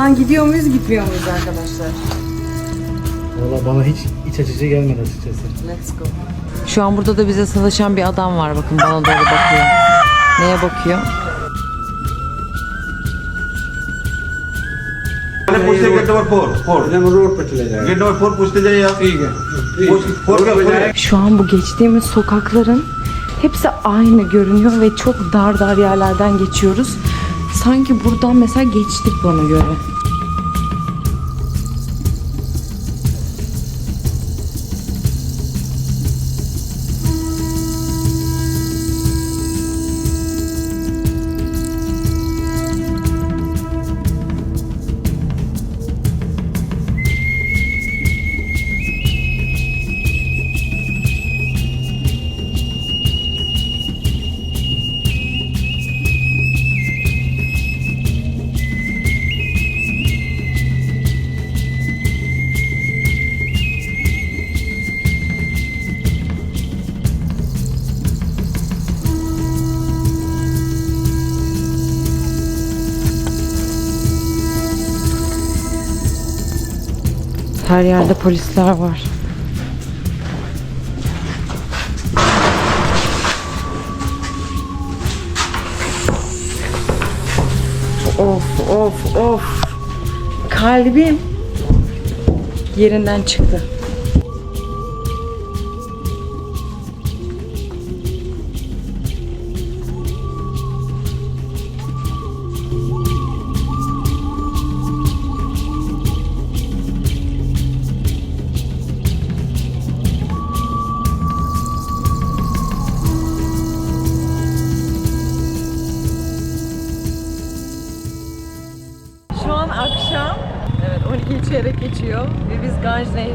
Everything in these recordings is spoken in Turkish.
Buradan gidiyor muyuz gitmiyor muyuz arkadaşlar? Valla bana hiç iç açıcı gelmedi açıkçası. Let's go. Şu an burada da bize sataşan bir adam var bakın bana doğru bakıyor. Neye bakıyor? मैंने पूछते gate number four four road पर चले जाएगा gate number four पूछते जाइए आप ठीक है पूछ- फोर का फोर है। Şu an bu geçtiğimiz sokakların hepsi aynı görünüyor ve çok dar dar yerlerden geçiyoruz. Sanki buradan mesela geçtik bana göre. Her yerde polisler var. Of of of. Kalbim yerinden çıktı.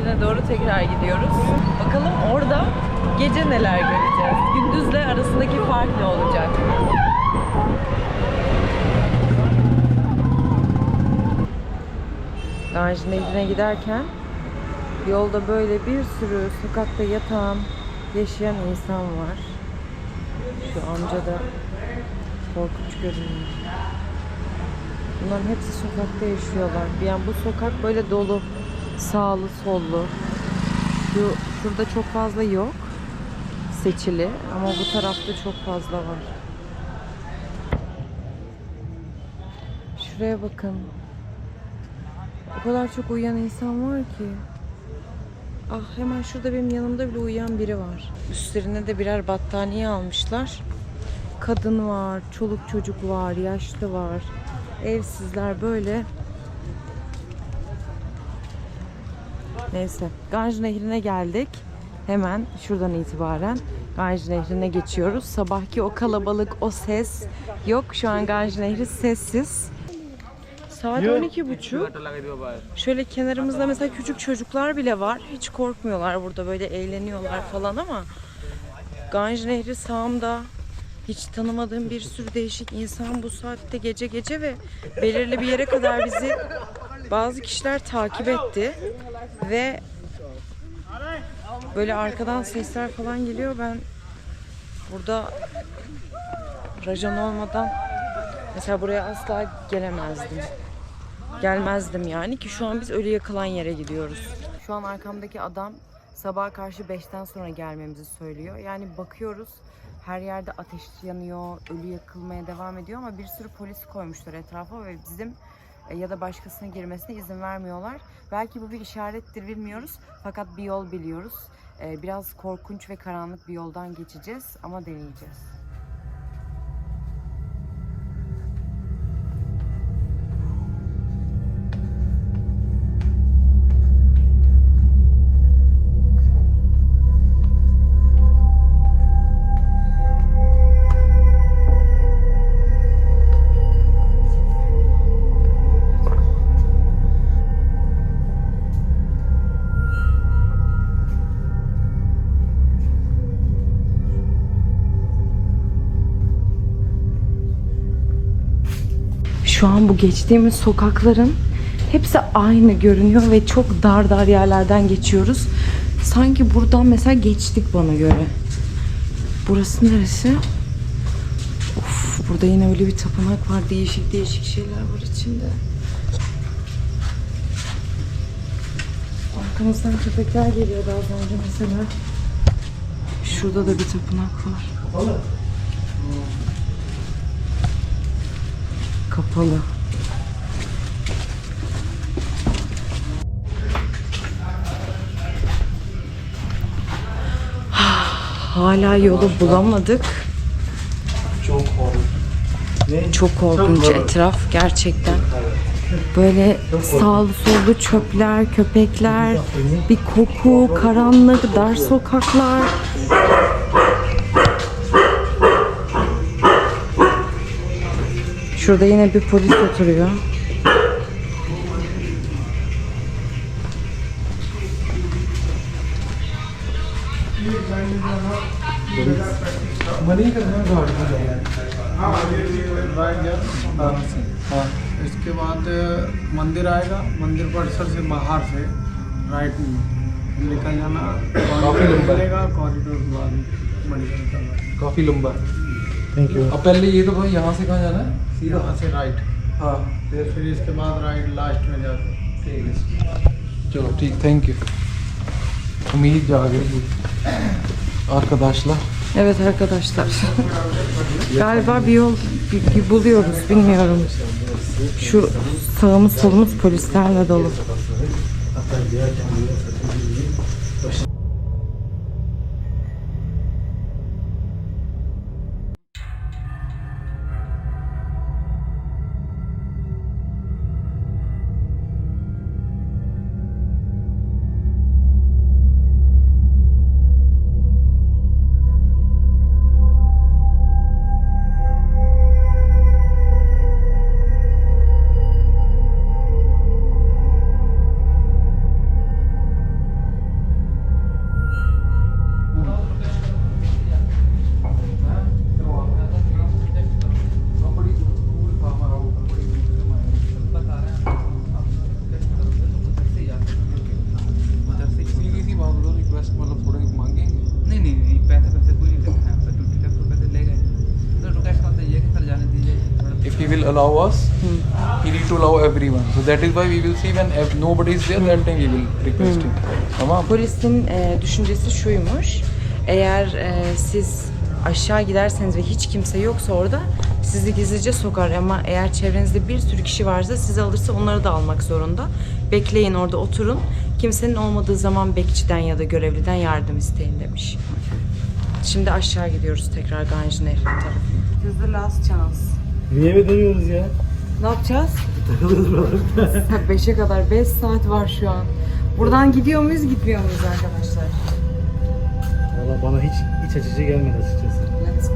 Nehri'ne doğru tekrar gidiyoruz. Bakalım orada gece neler göreceğiz. Gündüzle arasındaki fark ne olacak? Ganj Nehri'ne giderken yolda böyle bir sürü sokakta yatan, yaşayan insan var. Şu amca da korkunç görünüyor. Bunların hepsi sokakta yaşıyorlar. Yani bu sokak böyle dolu. Sağlı sollu. Şu, şurada çok fazla yok. Seçili. Ama bu tarafta çok fazla var. Şuraya bakın. O kadar çok uyuyan insan var ki. Ah hemen şurada benim yanımda bile uyuyan biri var. Üstlerine de birer battaniye almışlar. Kadın var, çoluk çocuk var, yaşlı var. Evsizler böyle. Neyse. Ganj Nehri'ne geldik. Hemen şuradan itibaren Ganj Nehri'ne geçiyoruz. Sabahki o kalabalık, o ses yok. Şu an Ganj Nehri sessiz. Saat 12.30. Şöyle kenarımızda mesela küçük çocuklar bile var. Hiç korkmuyorlar burada böyle eğleniyorlar falan ama Ganj Nehri sağımda hiç tanımadığım bir sürü değişik insan bu saatte gece gece ve belirli bir yere kadar bizi bazı kişiler takip etti ve böyle arkadan sesler falan geliyor. Ben burada rajon olmadan mesela buraya asla gelemezdim. Gelmezdim yani ki şu an biz ölü yakılan yere gidiyoruz. Şu an arkamdaki adam sabaha karşı 5'ten sonra gelmemizi söylüyor. Yani bakıyoruz her yerde ateş yanıyor, ölü yakılmaya devam ediyor ama bir sürü polis koymuşlar etrafa ve bizim ya da başkasının girmesine izin vermiyorlar. Belki bu bir işarettir bilmiyoruz fakat bir yol biliyoruz. E, Biraz korkunç ve karanlık bir yoldan geçeceğiz ama deneyeceğiz. an bu geçtiğimiz sokakların hepsi aynı görünüyor ve çok dar dar yerlerden geçiyoruz. Sanki buradan mesela geçtik bana göre. Burası neresi? Of burada yine öyle bir tapınak var. Değişik değişik şeyler var içinde. Arkamızdan köpekler geliyor daha önce mesela. Şurada da bir tapınak var. Kapalı. Hala yolu bulamadık. Çok korkunç. Ne? Çok korkunç etraf gerçekten. Böyle sağlı sollu çöpler, köpekler, bir koku, karanlık, dar sokaklar. Şurada yine bir polis oturuyor. हाँ इसके बाद मंदिर आएगा मंदिर परिसर से बाहर से राइट में निकल जाना काफ़ी लंबा कॉरिडोर के बाद काफ़ी लंबा है Thank you. अब पहले ये तो भाई यहाँ से कहाँ जाना है सीधा यहाँ से राइट हाँ फिर फिर इसके बाद राइट लास्ट में जाकर ठीक है Çalo ठीक thank you. Umid Cagir Arkadaşlar Evet arkadaşlar. Galiba bir yol bir, bir buluyoruz bilmiyorum. Şu sağımız solumuz polislerle dolu. Allow us he need to allow everyone so that is why we will see when ev- nobody is there that time we will request him tamam Polisin e, düşüncesi şuymuş. Eğer e, siz aşağı giderseniz ve hiç kimse yoksa orada sizi gizlice sokar ama eğer çevrenizde bir sürü kişi varsa sizi alırsa onları da almak zorunda. Bekleyin orada oturun. Kimsenin olmadığı zaman bekçiden ya da görevliden yardım isteyin demiş. Şimdi aşağı gidiyoruz tekrar Ganj Nehri tarafına. This is the last chance. Niye mi dönüyoruz ya? Ne yapacağız? Takılırız buralarda. 5'e kadar 5 saat var şu an. Buradan gidiyor muyuz gitmiyor muyuz arkadaşlar? Valla bana hiç iç açıcı gelmedi açıkçası. Let's go.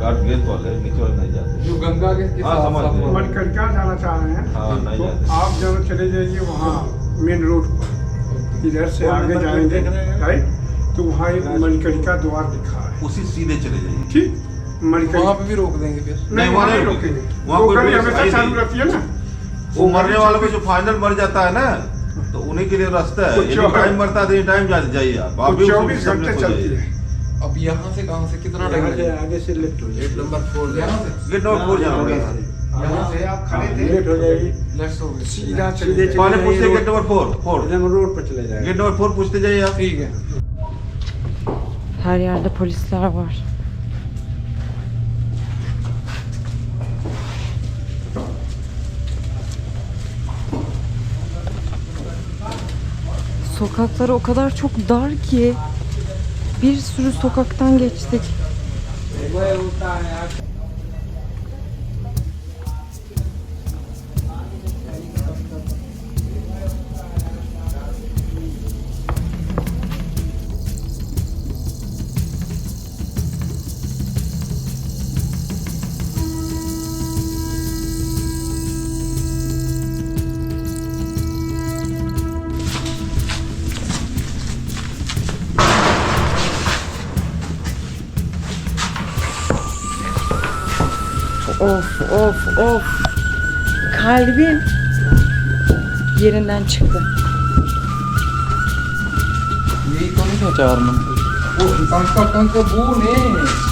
Guard gate वाले नीचे वाले नहीं जाते जो गंगा के के हाँ, साथ समझ साथ गए। वाला। मणिकर्णिका जाना चाह रहे हैं हाँ नहीं तो जाते आप जब चले जाइए वहाँ मेन रोड पर इधर से आगे जाएंगे राइट तो वहाँ एक मणिकर्णिका द्वार लिखा है उसी सीधे चले जाइए ठीक वहाँ पे भी रोक देंगे फिर। नहीं वहाँ नहीं रोकेंगे। वहाँ वो कोई हमेशा चालू रहती है ना। वो मरने वालों में जो फाइनल मर जाता है ना तो उन्हीं के लिए रास्ता है। यदि टाइम मरता है तो टाइम जा जाइए आप। आप भी चौबीस घंटे खो चलती है अब यहाँ से कहाँ से कितना टाइम लगेगा? आगे से लेफ़्ट हो नंबर फोर यहाँ से। गेट नंबर फोर जाना होगा यहाँ से आप खड़े थे। लेट हो जाएगी। लेट्स हो सीधा पहले पूछते gate number four four road पर चले जाएँगे। गेट नंबर फोर पूछते जाइए आप। ठीक है। Her yerde polisler var. Sokakları o kadar çok dar ki bir sürü sokaktan geçtik. kalbim yerinden çıktı. Neyi konuşma çağırmam? Bu kanka kanka bu ne?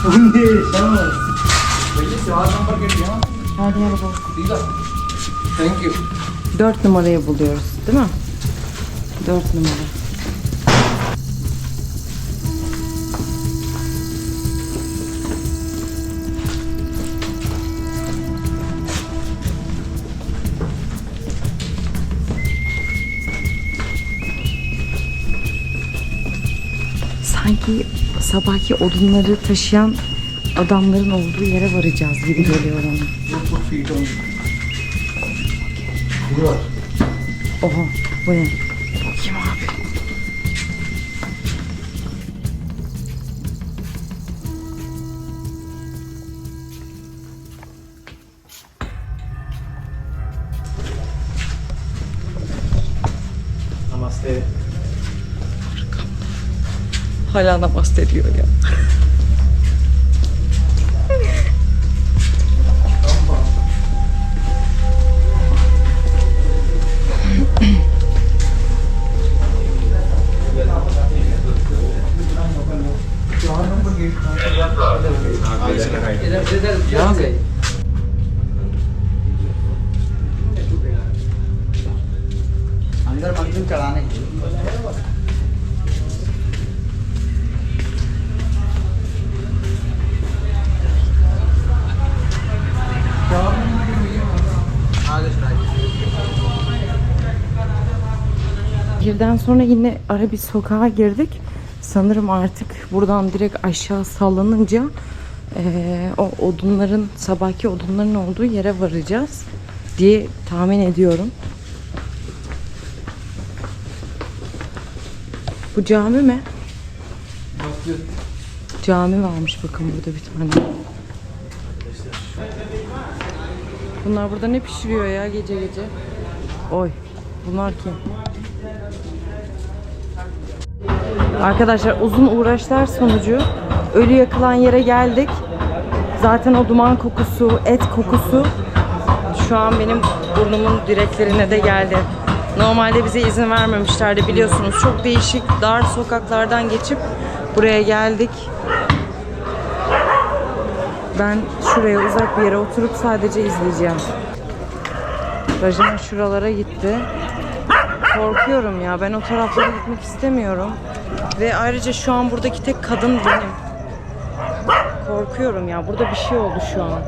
Bu ne? Şans. Belli çağır number get. Hadi hadi bul. Thank you. Dört numarayı buluyoruz değil mi? Dört numara. Sabahki odunları taşıyan adamların olduğu yere varacağız gibi geliyor bana. Oha bu ne? Kim abi? Namaste. Hala namaste diyor Girden sonra yine ara bir sokağa girdik. Sanırım artık buradan direkt aşağı sallanınca eee, o odunların, sabahki odunların olduğu yere varacağız diye tahmin ediyorum. Bu cami mi? Cami varmış bakın burada bir tane. Bunlar burada ne pişiriyor ya gece gece? Oy. Bunlar kim? Arkadaşlar uzun uğraşlar sonucu ölü yakılan yere geldik. Zaten o duman kokusu, et kokusu şu an benim burnumun direklerine de geldi. Normalde bize izin vermemişlerdi biliyorsunuz. Çok değişik dar sokaklardan geçip buraya geldik. Ben şuraya uzak bir yere oturup sadece izleyeceğim. Rajan şuralara gitti. Korkuyorum ya. Ben o taraflara gitmek istemiyorum. Ve ayrıca şu an buradaki tek kadın benim. Korkuyorum ya. Burada bir şey oldu şu an.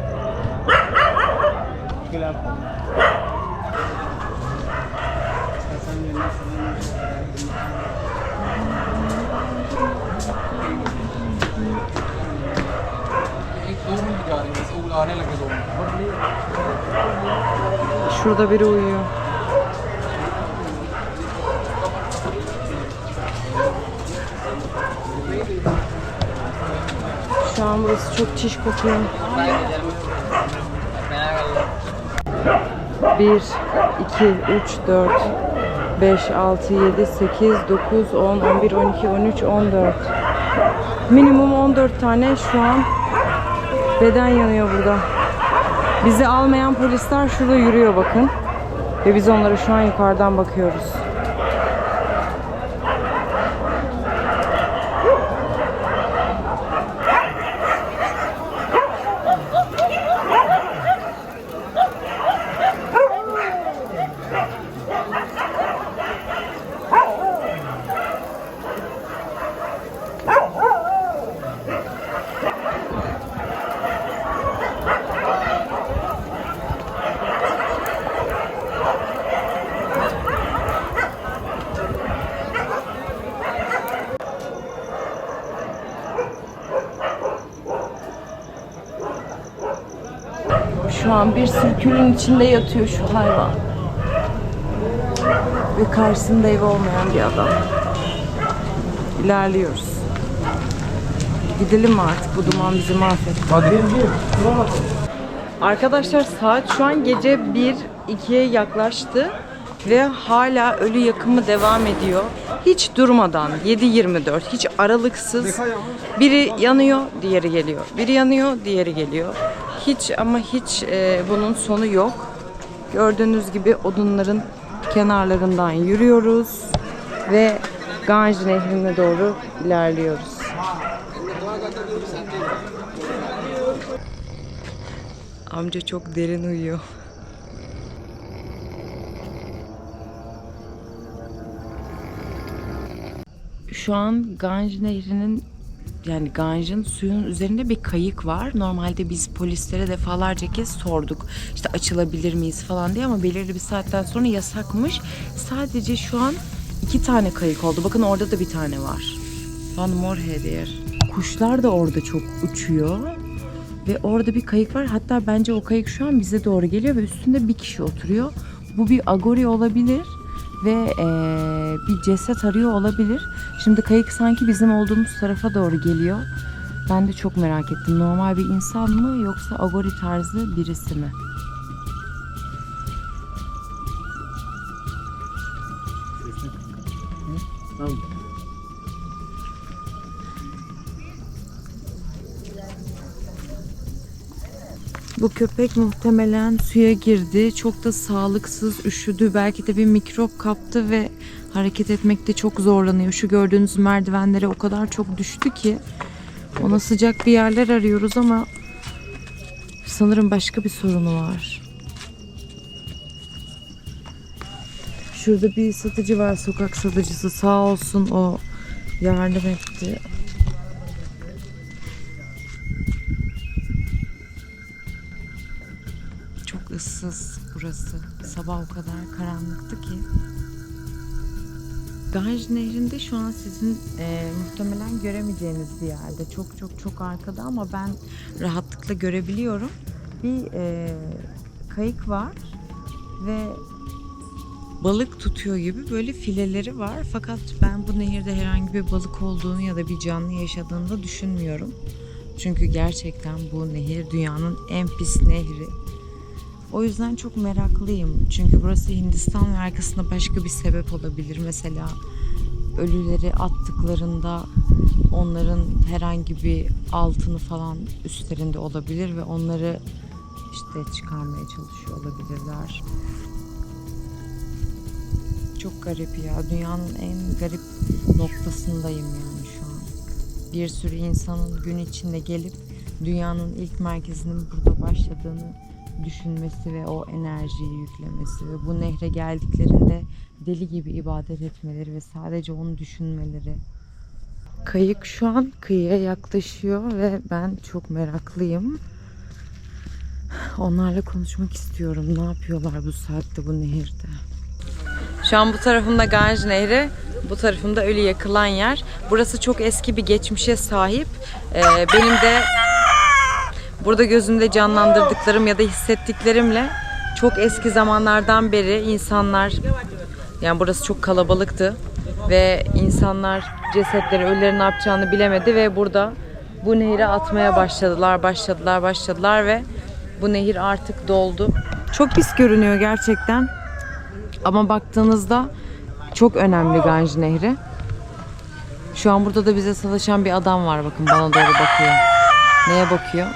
Şurada biri uyuyor. Şu burası çok çiş kokuyor. 1, 2, 3, 4, 5, 6, 7, 8, 9, 10, 11, 12, 13, 14. Minimum 14 tane şu an beden yanıyor burada. Bizi almayan polisler şurada yürüyor bakın. Ve biz onlara şu an yukarıdan bakıyoruz. Şu an bir sirkülün içinde yatıyor şu hayvan. Ve karşısında evi olmayan bir adam. İlerliyoruz. Gidelim mi artık? Bu duman bizi mahvetti. Arkadaşlar saat şu an gece 1-2'ye yaklaştı ve hala ölü yakımı devam ediyor. Hiç durmadan 7-24 hiç aralıksız biri yanıyor diğeri geliyor. Biri yanıyor diğeri geliyor. Hiç ama hiç e, bunun sonu yok. Gördüğünüz gibi odunların kenarlarından yürüyoruz ve Ganj Nehri'ne doğru ilerliyoruz. Amca çok derin uyuyor. Şu an Ganj Nehri'nin yani Ganj'ın suyun üzerinde bir kayık var. Normalde biz polislere defalarca kez sorduk. İşte açılabilir miyiz falan diye ama belirli bir saatten sonra yasakmış. Sadece şu an iki tane kayık oldu. Bakın orada da bir tane var. Van Morheder. Kuşlar da orada çok uçuyor. Ve orada bir kayık var. Hatta bence o kayık şu an bize doğru geliyor ve üstünde bir kişi oturuyor. Bu bir agori olabilir ve eee, bir ceset arıyor olabilir. Şimdi kayık sanki bizim olduğumuz tarafa doğru geliyor. Ben de çok merak ettim. Normal bir insan mı yoksa agori tarzı birisi mi? Bu köpek muhtemelen suya girdi. Çok da sağlıksız, üşüdü. Belki de bir mikrop kaptı ve hareket etmekte çok zorlanıyor. Şu gördüğünüz merdivenlere o kadar çok düştü ki ona sıcak bir yerler arıyoruz ama sanırım başka bir sorunu var. Şurada bir satıcı var, sokak satıcısı. Sağ olsun o yardım etti. Burası. Sabah o kadar karanlıktı ki. Ganj Nehri'nde şu an sizin e, muhtemelen göremeyeceğiniz bir yerde. Çok çok çok arkada ama ben rahatlıkla görebiliyorum. Bir e, kayık var ve balık tutuyor gibi böyle fileleri var. Fakat ben bu nehirde herhangi bir balık olduğunu ya da bir canlı yaşadığını da düşünmüyorum. Çünkü gerçekten bu nehir dünyanın en pis nehri. O yüzden çok meraklıyım. Çünkü burası Hindistan ve arkasında başka bir sebep olabilir. Mesela ölüleri attıklarında onların herhangi bir altını falan üstlerinde olabilir ve onları işte çıkarmaya çalışıyor olabilirler. Çok garip ya. Dünyanın en garip noktasındayım yani şu an. Bir sürü insanın gün içinde gelip dünyanın ilk merkezinin burada başladığını düşünmesi ve o enerjiyi yüklemesi ve bu nehre geldiklerinde deli gibi ibadet etmeleri ve sadece onu düşünmeleri. Kayık şu an kıyıya yaklaşıyor ve ben çok meraklıyım. Onlarla konuşmak istiyorum. Ne yapıyorlar bu saatte bu nehirde? Şu an bu tarafımda Ganj Nehri, bu tarafımda ölü yakılan yer. Burası çok eski bir geçmişe sahip. Ee, benim de burada gözümde canlandırdıklarım ya da hissettiklerimle çok eski zamanlardan beri insanlar yani burası çok kalabalıktı ve insanlar cesetleri, ölüleri ne yapacağını bilemedi ve burada bu nehire atmaya başladılar, başladılar, başladılar ve bu nehir artık doldu. Çok pis görünüyor gerçekten. Ama baktığınızda çok önemli Ganj Nehri. Şu an burada da bize sataşan bir adam var bakın bana doğru bakıyor. Neye bakıyor?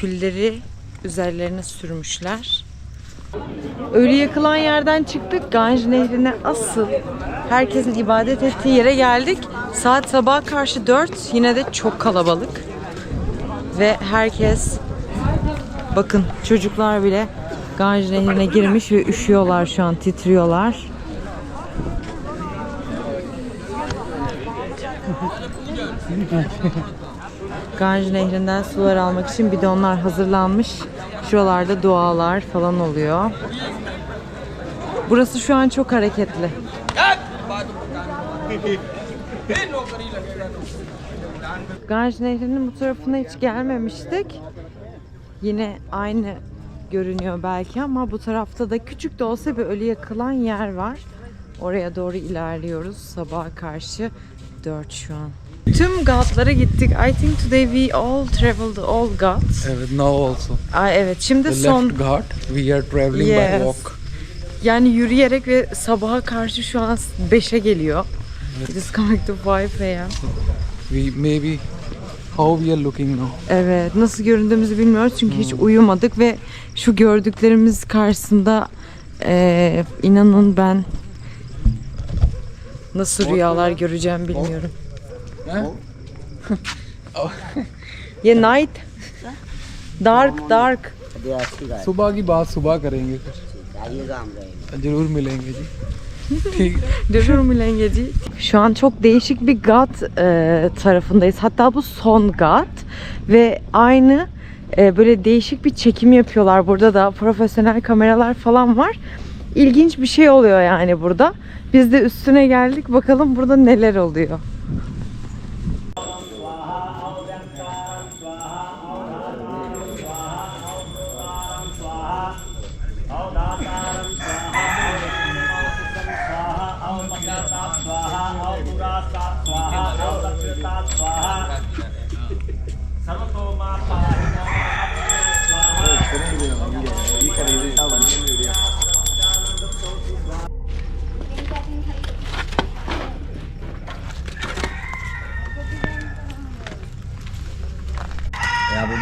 Külleri üzerlerine sürmüşler. Ölü yakılan yerden çıktık. Ganj Nehri'ne asıl herkesin ibadet ettiği yere geldik. Saat sabaha karşı 4. Yine de çok kalabalık. Ve herkes bakın çocuklar bile Ganj Nehri'ne girmiş ve üşüyorlar şu an titriyorlar. Ganj Nehri'nden sular almak için bidonlar hazırlanmış. Şuralarda dualar falan oluyor. Burası şu an çok hareketli. Ganj Nehri'nin bu tarafına hiç gelmemiştik. Yine aynı görünüyor belki ama bu tarafta da küçük de olsa bir ölü yakılan yer var. Oraya doğru ilerliyoruz. Sabaha karşı 4 şu an. Tüm Gatlara gittik. I think today we all traveled all Ghats. Evet, now also. Aa, evet şimdi The son left ghat, we are traveling Yes. by walk. yani yürüyerek ve sabaha karşı şu an 5'e geliyor. It is coming to 5 a.m. We maybe how we are looking now. Evet nasıl göründüğümüzü bilmiyoruz çünkü hiç uyumadık ve şu gördüklerimiz karşısında eee, inanın ben nasıl rüyalar göreceğim bilmiyorum. Huh? Yeah night. Dark dark. सुबह की बात सुबह करेंगे फिर जरूर मिलेंगे जी ठीक है Görür milengeci. Şu an çok değişik bir gat e, tarafındayız. Hatta bu son gat ve aynı e, böyle değişik bir çekim yapıyorlar. Burada da profesyonel kameralar falan var. İlginç bir şey oluyor yani burada. Biz de üstüne geldik. Bakalım burada neler oluyor.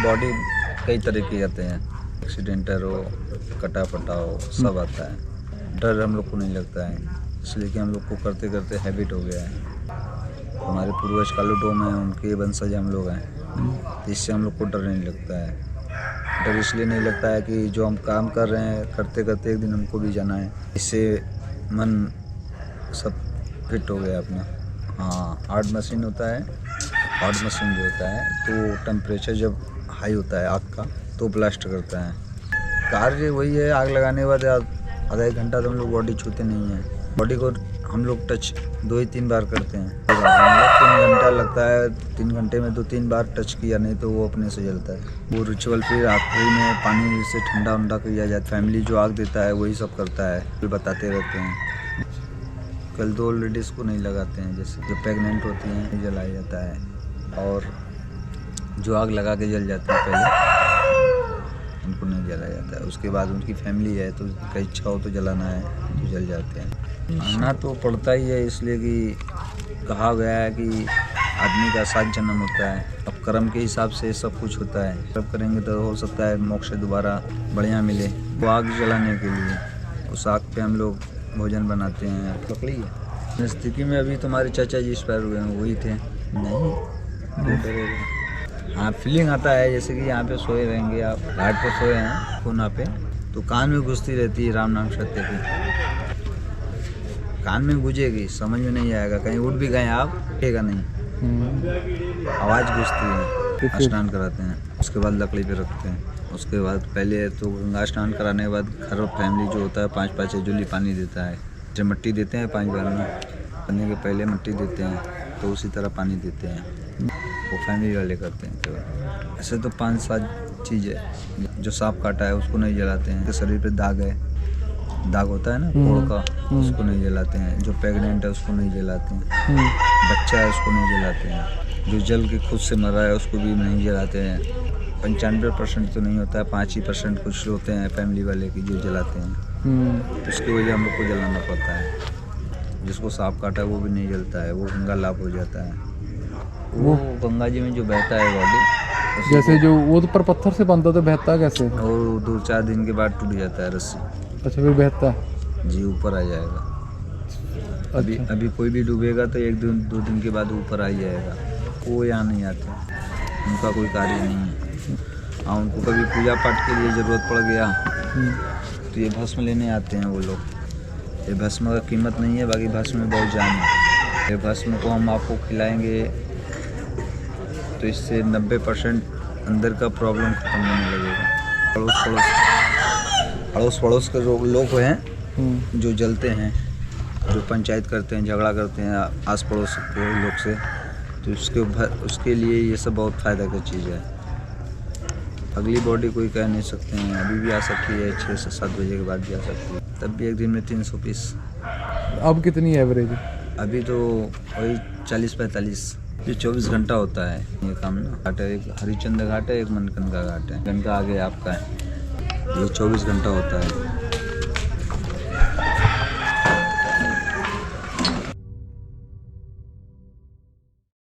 Body कई तरह के आते हैं। एक्सीडेंटल हो कटा फटा हो सब आता है। डर हम लोग को नहीं लगता है। इसलिए कि हम लोग को करते करते हैबिट हो गया है। हमारे पूर्वज कालूडोम हैं उनके वंशज हम लोग हैं। तो इससे हम लोग को डर नहीं लगता है। डर इसलिए नहीं लगता है कि जो हम काम कर रहे हैं करते करते एक दिन हमको भी जाना है। इससे मन सब फिट हो गया अपना। हाँ हार्ड मशीन होता है हार्ड मशीन जो होता है। तो टेम्परेचर जब हाई होता है, आग का तो ब्लास्ट करता है। कार्य वही है, आग लगाने के बाद आधा एक घंटा तो हम लोग बॉडी छूते नहीं हैं। बॉडी को हम लोग टच दो ही तीन बार करते हैं। तीन घंटा लगता है, तीन घंटे में दो तीन बार टच किया, नहीं तो वो अपने से जलता है। वो रिचुअल फिर आखिरी में पानी से ठंडा उंडा किया जाता है। फैमिली जो आग देता है, वही सब करता है। फिर बताते रहते हैं। कल दो लेडीज़ को नहीं लगाते हैं, जैसे जो प्रेगनेंट होती हैं, जलाया जाता है। और जो आग लगा के जल जाते हैं पहले, उनको नहीं जलाया जाता है। उसके बाद उनकी फैमिली है तो उनका इच्छा हो तो जलाना है तो जल जाते हैं। आना तो पड़ता ही है, इसलिए कि कहा गया है कि आदमी का सात जन्म होता है। अब कर्म के हिसाब से सब कुछ होता है। सब करेंगे तो हो सकता है मोक्ष दोबारा बढ़िया मिले, वो आग जलाने के लिए। उस आग पे हम लोग भोजन बनाते हैं। लकड़ी नज़दीकी में अभी तुम्हारे चाचा जी एक्सपायर हुए हैं, वही थे? नहीं? हाँ फीलिंग आता है जैसे कि यहाँ पे सोए रहेंगे आप। घाट पे सोए हैं कोना पे। तो कान में घुसती रहती है राम नाम सत्य की। कान में गुजेगी समझ में नहीं आएगा। कहीं उठ भी गए आप उठेगा नहीं। आवाज़ घुसती है स्नान कराते हैं। उसके बाद लकड़ी पे रखते हैं। उसके बाद पहले तो गंगा स्नान कराने के बाद घर और फैमिली जो होता है पाँच पाँच जुली पानी देता है। जब मिट्टी देते हैं पाँच बार में। करने के पहले मिट्टी देते हैं तो उसी तरह पानी देते हैं। वो फैमिली वाले करते हैं केवल ऐसे तो पाँच सात चीज़ें जो सांप काटा है उसको नहीं जलाते हैं। शरीर पे दाग है दाग होता है ना कोड़ का उसको नहीं जलाते हैं। जो प्रेगनेंट है उसको नहीं जलाते हैं। बच्चा है उसको नहीं जलाते हैं। जो जल के खुद से मरा है उसको भी नहीं जलाते हैं। पंचानवे परसेंट तो नहीं होता है पाँच ही परसेंट कुछ होते हैं फैमिली वाले की जो जलाते हैं। उसकी वजह हम लोग को जलाना पड़ता है। जिसको सांप काटा है वो भी नहीं जलता है वो गंगा लाभ हो जाता है। वो। गंगा जी में जो बहता है बॉडी जैसे जो वो तो पर पत्थर से बनता तो बहता कैसे? और दो चार दिन के बाद टूट जाता है रस्सी। अच्छा फिर बहता। है जी ऊपर आ जाएगा। अभी अच्छा। अभी अभी कोई भी डूबेगा तो एक दिन दो दिन के बाद ऊपर आ जाएगा। वो यहाँ नहीं आते। उनका कोई कार्य नहीं है। हाँ उनको कभी पूजा पाठ के लिए ज़रूरत पड़ गया तो ये भस्म लेने आते हैं वो लोग। ये भस्म का कीमत नहीं है बाकी भस्म में बहुत जान है। ये भस्म को हम आपको खिलाएँगे। तो इससे 90 परसेंट अंदर का प्रॉब्लम खत्म होने लगेगा। पड़ोस पड़ोस अड़ोस पड़ोस के जो लोग हैं जो जलते हैं जो पंचायत करते हैं झगड़ा करते हैं आस पड़ोस के लोग से तो उसके भर उसके लिए ये सब बहुत फ़ायदा की चीज़ है। अगली बॉडी कोई कह नहीं सकते हैं। अभी भी आ सकती है छः से सात बजे के बाद भी आ सकती है। तब भी एक दिन में तीन सौ पीस। अब कितनी एवरेज अभी तो वही चालीस पैंतालीस। ये चौबीस घंटा होता है ये काम ना। घाट है, एक हरिचंद घाट है, एक मनकन का घाट है। गंगा आगे आपका है। ये चौबीस घंटा होता है।